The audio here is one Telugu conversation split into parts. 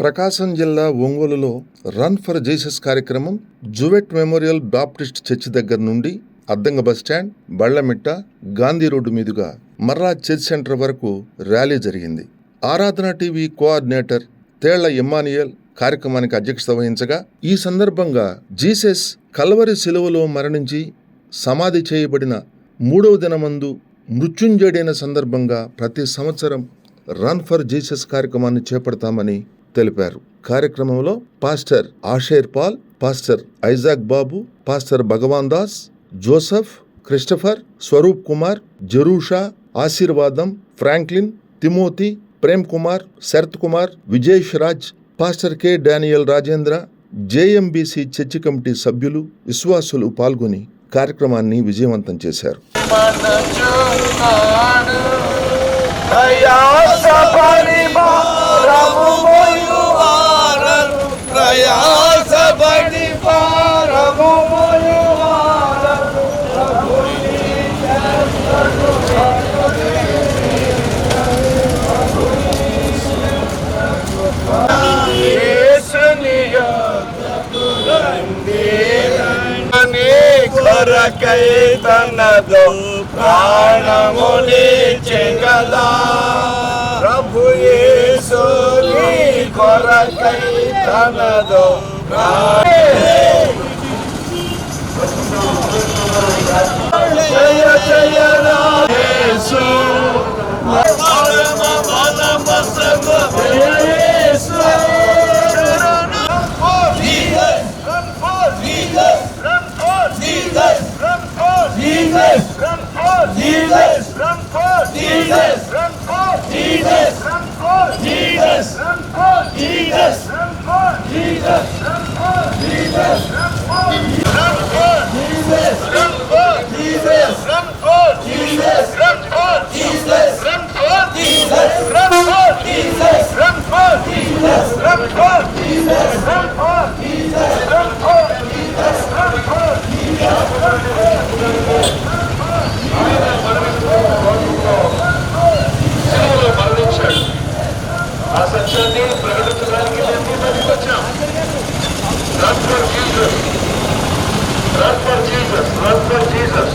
ప్రకాశం జిల్లా ఒంగోలులో రన్ ఫర్ జీసస్ కార్యక్రమం జువెట్ మెమోరియల్ బాప్టిస్ట్ చర్చ్ దగ్గర నుండి అద్దంగ bus stand Ballamitta Gandhi road మీదుగా మర్రా చర్చ్ సెంటర్ వరకు ర్యాలీ జరిగింది. ఆరాధన టీవీ కోఆర్డినేటర్ తేళ్ళ ఇమ్మానియల్ కార్యక్రమానికి అధ్యక్షత వహించగా ఈ సందర్భంగా జీసస్ కల్వరి శిలువలో మరణించి సమాధి చేయబడిన మూడవ దినమందు మృత్యుంజయుడైన సందర్భంగా ప్రతి సంవత్సరం రన్ ఫర్ జీసస్ కార్యక్రమాన్ని చేపడతామని తెలిపారు. కార్యక్రమంలో pastor Asher Paul pastor Isaac Babu pastor Bhagavan Das Joseph Christopher Swaroop Kumar Jerusha Aashirvadam Franklin Timothy Prem Kumar Sarath Kumar Vijesh Raj pastor K Daniel Rajendra JMBC church committee సభ్యులు విశ్వాసులు పాల్గొని కార్యక్రమాన్ని విజయవంతం చేశారు. మనచున్నాడు ప్రయాసపడి నీ కొరకై తనదో ప్రాణముని చెగలా ప్రభు యేసు నీ కొరకై Canada. Jaya Jaya Ram Yesu. సత్యాన్ని ప్రకటించడానికి మేము బయటకు వచ్చాం run for Jesus run for Jesus run for Jesus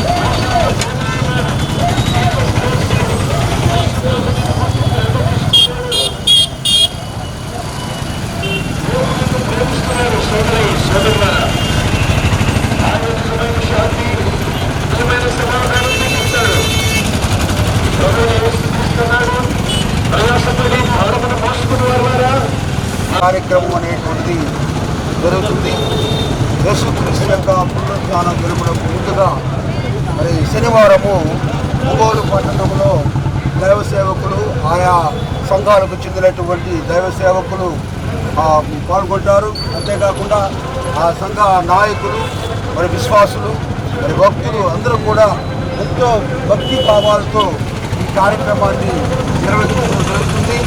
సంఘాలకు చెందినటువంటి దైవ సేవకులు పాల్గొంటారు. అంతేకాకుండా ఆ సంఘ నాయకులు మరి విశ్వాసులు మరి భక్తులు అందరూ కూడా ఎంతో భక్తి భావాలతో ఈ కార్యక్రమాన్ని నిర్వహించడం జరుగుతుంది.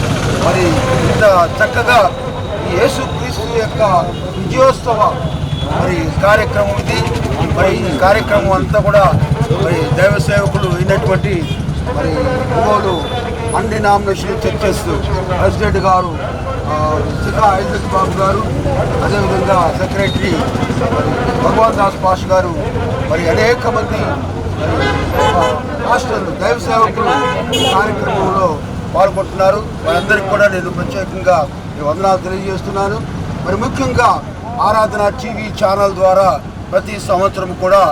మరి ఇంత చక్కగా ఈ యేసుక్రీస్తు యొక్క విజయోత్సవ మరి కార్యక్రమం ఇది. మరి ఈ కార్యక్రమం అంతా కూడా మరి దైవ సేవకులు అయినటువంటి మరి ఒంగోలు అన్ని నామినేషన్ చేస్తూ ప్రెసిడెంట్ గారు సికా ఐజక్ బాబు గారు అదేవిధంగా సెక్రటరీ భగవాన్ దాస్ పాష్ గారు మరి అనేక మంది మాస్టర్లు దైవ సేవకులు కార్యక్రమంలో పాల్గొంటున్నారు. వారందరికీ కూడా నేను ప్రత్యేకంగా వందనాలు తెలియజేస్తున్నాను. మరి ముఖ్యంగా ఆరాధన టీవీ ఛానల్ ద్వారా ప్రతి సంవత్సరం కూడా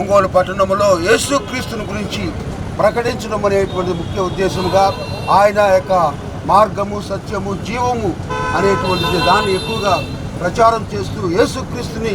ఒంగోలు పట్టణంలో యేసుక్రీస్తుని గురించి ప్రకటించడం అనేటువంటి ముఖ్య ఉద్దేశంగా ఆయన యొక్క మార్గము సత్యము జీవము అనేటువంటిది దాన్ని ఎక్కువగా ప్రచారం చేస్తూ యేసుక్రీస్తుని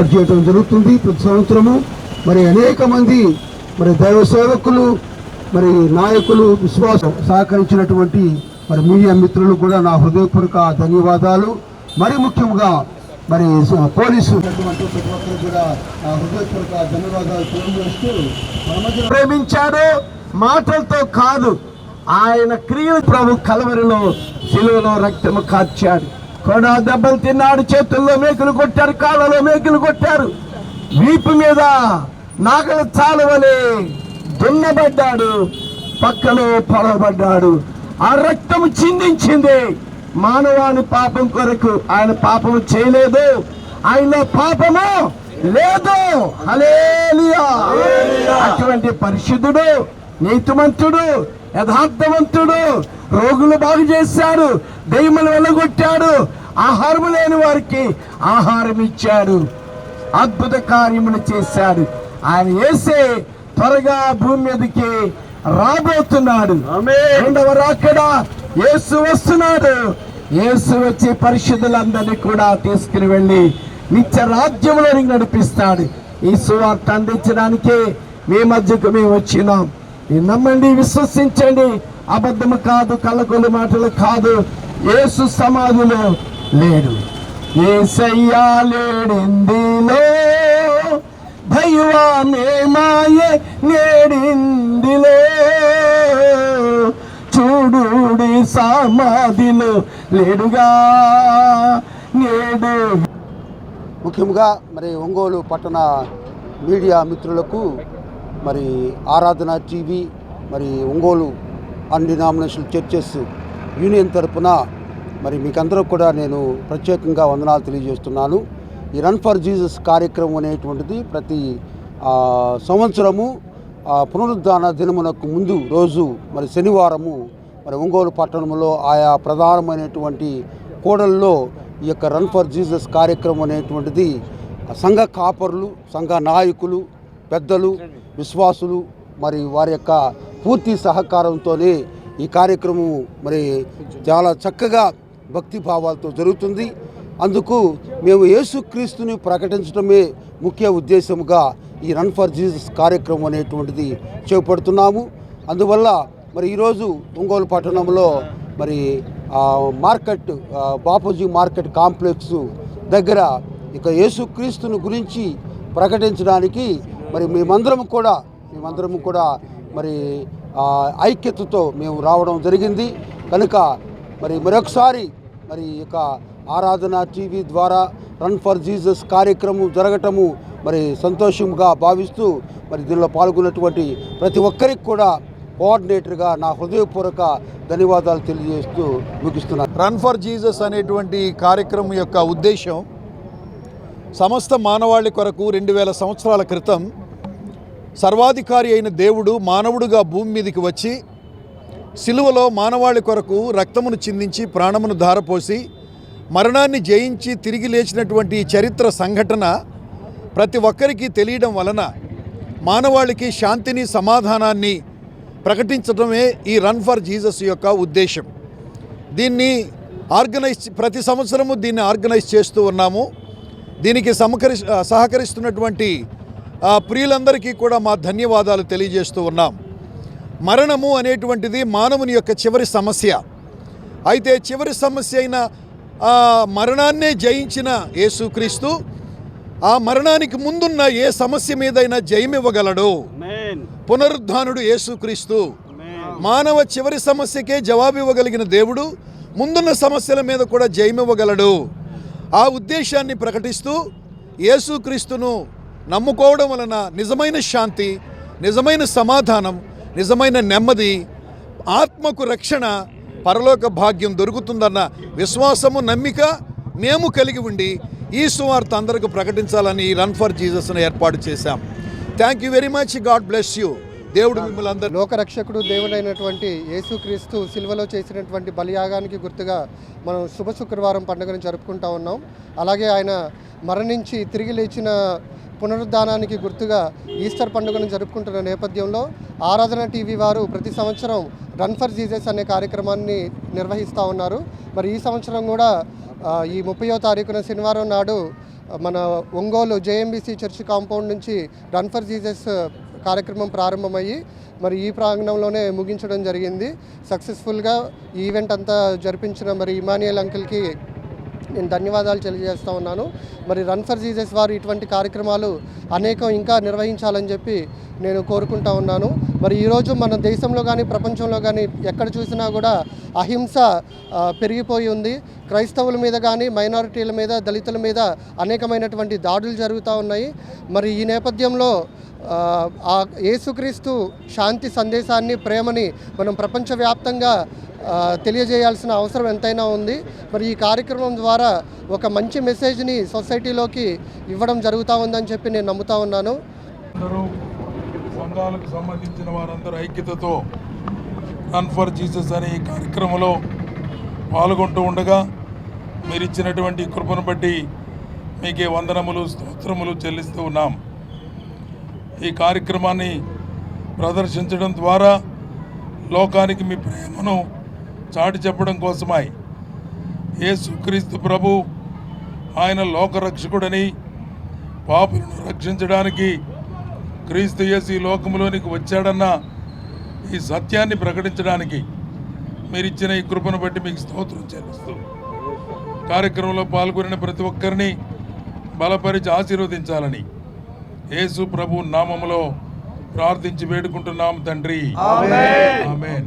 చేయటం జరుగుతుంది. ప్రతి సంవత్సరము మరి అనేక మంది మరి దైవ సేవకులు మరి నాయకులు విశ్వాసం సహకరించినటువంటి మరి మీడియా మిత్రులు కూడా నా హృదయపూర్వక ధన్యవాదాలు. మరి ముఖ్యంగా మరి పోలీసు ధన్యవాదాలు ప్రేమించాడు మాటలతో కాదు. ఆయన క్రియలు ప్రభు కలవరిలో సిలువలో రక్తము కార్చాడు కొడా దెబ్బలు తిన్నాడు చేతుల్లో మేకులు కొట్టారు కాళ్ళలో మేకులు కొట్టారు. వీపు మీద నాగల చాలవలే దున్నబడ్డాడు పక్కలో పొడవబడ్డాడు. ఆ రక్తము చిందించింది. మానవాని పాపం కొరకు ఆయన పాపము చేయలేదు. ఆయనలో పాపము లేదు. అటువంటి పరిశుద్ధుడు నీతిమంతుడు యథార్థవంతుడు రోగులు బాగు చేశాడు దెయ్యములు వెళ్ళగొట్టాడు. ఆహారము లేని వారికి ఆహారం ఇచ్చాడు. అద్భుత కార్యములు చేశాడు. ఆయన వేసే త్వరగా భూమి మీదకి రాబోతున్నాడు. రెండవ రాకడ యేసు వస్తున్నాడు. యేసు వచ్చి పరిశుద్ధులందరినీ కూడా తీసుకుని వెళ్ళి నిత్య రాజ్యంలోనికి నడిపిస్తాడు. ఈ సువార్త అందించడానికి మీ మధ్యకు మేము వచ్చినాం. మీరు నమ్మండి విశ్వసించండి. అబద్ధము కాదు కళ్ళకొల్లి మాటలు కాదు. యేసు సమాధిలో లేడు. ఏసయ్యా లేడిందిలో భయవానే మాయే నేడిందిలో. చూడుడి సమాధిలో లేడుగా నేడు. ముఖ్యంగా మరి ఒంగోలు పట్టణ మీడియా మిత్రులకు మరి ఆరాధన టీవీ మరి ఒంగోలు అన్డినామినేషన్ చర్చెస్ యూనియన్ తరపున మరి మీకందరూ కూడా నేను ప్రత్యేకంగా వందనాలు తెలియజేస్తున్నాను. ఈ రన్ ఫర్ జీసస్ కార్యక్రమం అనేటువంటిది ప్రతి సంవత్సరము పునరుద్ధాన దినమునకు ముందు రోజు మరి శనివారము మరి ఒంగోలు పట్టణంలో ఆయా ప్రధానమైనటువంటి కూడల్లో ఈ యొక్క రన్ ఫర్ జీసస్ కార్యక్రమం అనేటువంటిది సంఘ కాపరులు సంఘ నాయకులు పెద్దలు విశ్వాసులు మరి వారి యొక్క పూర్తి సహకారంతోనే ఈ కార్యక్రమం మరి చాలా చక్కగా భక్తిభావాలతో జరుగుతుంది. అందుకు మేము యేసుక్రీస్తుని ప్రకటించడమే ముఖ్య ఉద్దేశముగా ఈ రన్ ఫర్ జీసస్ కార్యక్రమం అనేటువంటిది చేపడుతున్నాము. అందువల్ల మరి ఈరోజు ఒంగోలు పట్టణంలో మరి మార్కెట్ బాపూజీ మార్కెట్ కాంప్లెక్స్ దగ్గర ఇక యేసుక్రీస్తుని గురించి ప్రకటించడానికి మరి మేమందరం కూడా మేమందరం కూడా మరి ఐక్యతతో మేము రావడం జరిగింది. కనుక మరి మరొకసారి మరి ఈ యొక్క ఆరాధన టీవీ ద్వారా రన్ ఫర్ జీసస్ కార్యక్రమం జరగటము మరి సంతోషంగా భావిస్తూ మరి దీనిలో పాల్గొన్నటువంటి ప్రతి ఒక్కరికి కూడా కోఆర్డినేటర్గా నా హృదయపూర్వక ధన్యవాదాలు తెలియజేస్తూ ముగిస్తున్నాను. రన్ ఫర్ జీసస్ అనేటువంటి కార్యక్రమం యొక్క ఉద్దేశం సమస్త మానవాళి కొరకు రెండు వేల సంవత్సరాల క్రితం సర్వాధికారి అయిన దేవుడు మానవుడుగా భూమి మీదకి వచ్చి సిలువలో మానవాళి కొరకు రక్తమును చిందించి ప్రాణమును ధారపోసి మరణాన్ని జయించి తిరిగి లేచినటువంటి చరిత్ర సంఘటన ప్రతి ఒక్కరికి తెలియడం వలన మానవాళికి శాంతిని సమాధానాన్ని ప్రకటించడమే ఈ రన్ ఫర్ జీసస్ యొక్క ఉద్దేశం. దీన్ని ఆర్గనైజ్ ప్రతి సంవత్సరము దీన్ని ఆర్గనైజ్ చేస్తూ ఉన్నాము. దీనికి సమకరి సహకరిస్తున్నటువంటి ప్రియులందరికీ కూడా మా ధన్యవాదాలు తెలియజేస్తూ ఉన్నాం. మరణము అనేటువంటిది మానవుని యొక్క చివరి సమస్య. అయితే చివరి సమస్య అయిన మరణాన్నే జయించిన యేసుక్రీస్తు ఆ మరణానికి ముందున్న ఏ సమస్య మీదైనా జయమివ్వగలడు. పునరుద్ధానుడు యేసుక్రీస్తు. మానవ చివరి సమస్యకే జవాబు ఇవ్వగలిగిన దేవుడు ముందున్న సమస్యల మీద కూడా జయమివ్వగలడు. ఆ ఉద్దేశాన్ని ప్రకటిస్తూ యేసుక్రీస్తును నమ్ముకోవడం వలన నిజమైన శాంతి నిజమైన సమాధానం నిజమైన నెమ్మది ఆత్మకు రక్షణ పరలోక భాగ్యం దొరుకుతుందన్న విశ్వాసము నమ్మిక మేము కలిగి ఉండి ఈ సువార్త అందరికి ప్రకటించాలని ఈ రన్ ఫర్ జీసస్ను ఏర్పాటు చేశాం. Thank you very much God bless you దేవుడు మిమ్మల్ని అందరూ లోకరక్షకుడు దేవుడైనటువంటి యేసుక్రీస్తు సిల్వలో చేసినటువంటి బలియాగానికి గుర్తుగా మనం శుభ శుక్రవారం పండుగను జరుపుకుంటా ఉన్నాం. అలాగే ఆయన మరణించి తిరిగి లేచిన పునరుద్ధానానికి గుర్తుగా ఈస్టర్ పండుగను జరుపుకుంటున్న నేపథ్యంలో ఆరాధన టీవీ వారు ప్రతి సంవత్సరం రన్ ఫర్ జీజస్ అనే కార్యక్రమాన్ని నిర్వహిస్తూ ఉన్నారు. మరి ఈ సంవత్సరం కూడా ఈ ముప్పయో తారీఖున శనివారం నాడు మన ఒంగోలు జేఎంబీసీ చర్చ్ కాంపౌండ్ నుంచి రన్ ఫర్ జీజస్ కార్యక్రమం ప్రారంభమయ్యి మరి ఈ ప్రాంగణంలోనే ముగించడం జరిగింది. సక్సెస్ఫుల్గా ఈవెంట్ అంతా జరిపించిన మరి ఇమానియల్ అంకిల్కి నేను ధన్యవాదాలు తెలియజేస్తూ ఉన్నాను. మరి రన్ ఫర్ జీజస్ వారు ఇటువంటి కార్యక్రమాలు అనేకం ఇంకా నిర్వహించాలని చెప్పి నేను కోరుకుంటా ఉన్నాను. మరి ఈరోజు మన దేశంలో కానీ ప్రపంచంలో కానీ ఎక్కడ చూసినా కూడా అహింస పెరిగిపోయి ఉంది. క్రైస్తవుల మీద కానీ మైనారిటీల మీద దళితుల మీద అనేకమైనటువంటి దాడులు జరుగుతూ ఉన్నాయి. మరి ఈ నేపథ్యంలో ఆ, యేసుక్రీస్తు శాంతి సందేశాన్ని ప్రేమని మనం ప్రపంచవ్యాప్తంగా తెలియజేయాల్సిన అవసరం ఎంతైనా ఉంది. మరి ఈ కార్యక్రమం ద్వారా ఒక మంచి మెసేజ్ని సొసైటీలోకి ఇవ్వడం జరుగుతూ ఉందని చెప్పి నేను నమ్ముతా ఉన్నాను. అందరూ సంఘాలకు సంబంధించిన వారందరూ ఐక్యతతో రన్ ఫర్ జీసస్ అనే ఈ కార్యక్రమంలో పాల్గొంటూ ఉండగా మీరు ఇచ్చినటువంటి కృపను బట్టి మీకే వందనములు స్తోత్రములు చెల్లిస్తూ ఉన్నాం. ఈ కార్యక్రమాన్ని ప్రదర్శించడం ద్వారా లోకానికి మీ ప్రేమను చాటి చెప్పడం కోసమై యేసుక్రీస్తు ప్రభు ఆయన లోకరక్షకుడని పాపులను రక్షించడానికి క్రీస్తు యేసు ఈ లోకంలోనికి వచ్చాడన్న ఈ సత్యాన్ని ప్రకటించడానికి మీరు ఇచ్చిన ఈ కృపను బట్టి మీకు స్తోత్రం చెల్లిస్తూ కార్యక్రమంలో పాల్గొనిన ప్రతి ఒక్కరిని బలపరిచి ఆశీర్వదించాలని యేసు ప్రభు నామములో ప్రార్థించి వేడుకుంటున్నాం తండ్రి. ఆమేన్.